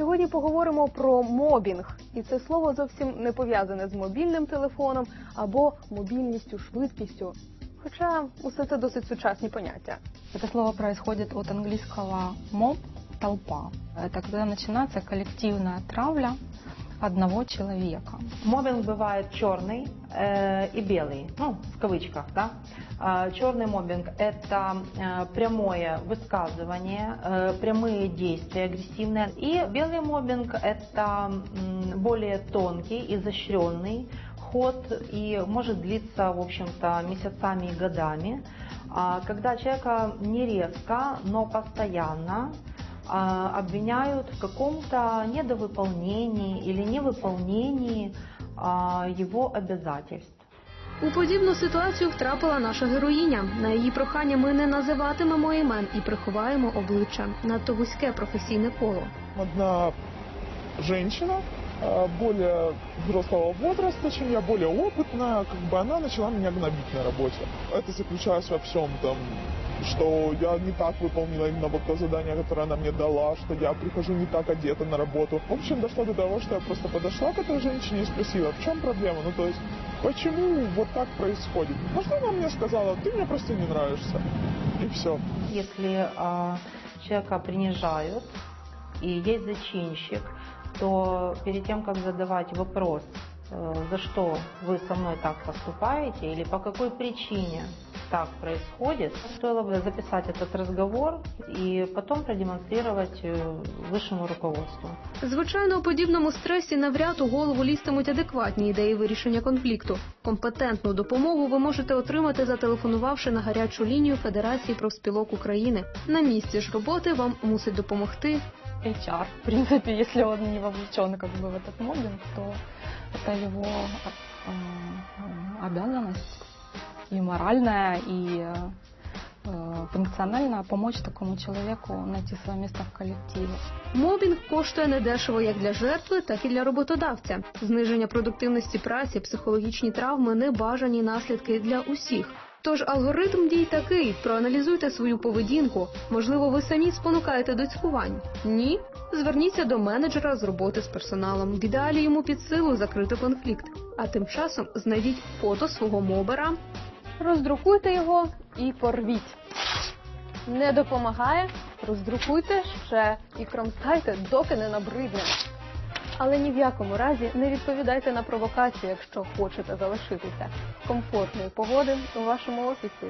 Сьогодні поговоримо про мобінг, і це слово зовсім не пов'язане з мобільним телефоном або мобільністю, швидкістю. Хоча усе це досить сучасні поняття. Это слово происходит от английского mob – толпа. Это когда начинается коллективная травля одного человека. Мобинг бывает черный э, И белый, ну, в кавычках, да. А, черный мобинг – это э, прямое высказывание, э, прямые действия агрессивные. И белый мобинг – это более тонкий, изощренный ход и может длиться, в общем-то, месяцами и годами, А, когда человека не резко, но постоянно а, обвиняют в каком-то недовыполнении или невыполнении его обязательств. У подібну ситуацію втрапила наша героїня. На її прохання ми не називатимемо імен і приховаємо обличчя. Надто вузьке професійне коло. одна женщина э, более взрослого возраста, чем я, более опытная, как бы она начала меня гнобить на работе. Это заключалось во всем там, что я не так выполнила именно вот то задание, которое она мне дала, что я прихожу не так одета на работу. В общем, дошло до того, что я просто подошла к этой женщине и спросила, в чем проблема, ну то есть, почему вот так происходит. На что она мне сказала, ты мне просто не нравишься. И все. Если а, человека принижают и есть зачинщик, то перед тем, как задавать вопрос, э, за что вы со мной так поступаете или по какой причине так происходит, стоило бы записать этот разговор и потом продемонстрировать э, высшему руководству. Звичайно, у подібному стресі навряд у голову лізтимуть адекватні ідеї вирішення конфлікту. Компетентну допомогу ви можете отримати, зателефонувавши на гарячу лінію Федерації профспілок України. На місці ж роботи вам мусить допомогти HR, в принципе, если он не вовлечен как бы в этот мобинг, то это его э, обязанность и моральная, и э, функциональная помочь такому человеку найти свое место в коллективе. Мобінг коштує недешево як для жертви, так і для роботодавця. Зниження продуктивності праці, психологічні травми небажані наслідки для усіх. Тож алгоритм дій такий: проаналізуйте свою поведінку. Можливо, ви самі спонукаєте до цькувань. Ні? Зверніться до менеджера з роботи з персоналом. В ідеалі йому під силу закрити конфлікт. А тим часом знайдіть фото свого мобера, Роздрукуйте його і порвіть. Не допомагає, роздрукуйте ще і кромсайте, доки не набридне. Але ні в якому разі не відповідайте на провокацію, якщо хочете залишитися комфортної погоди у вашому офісі.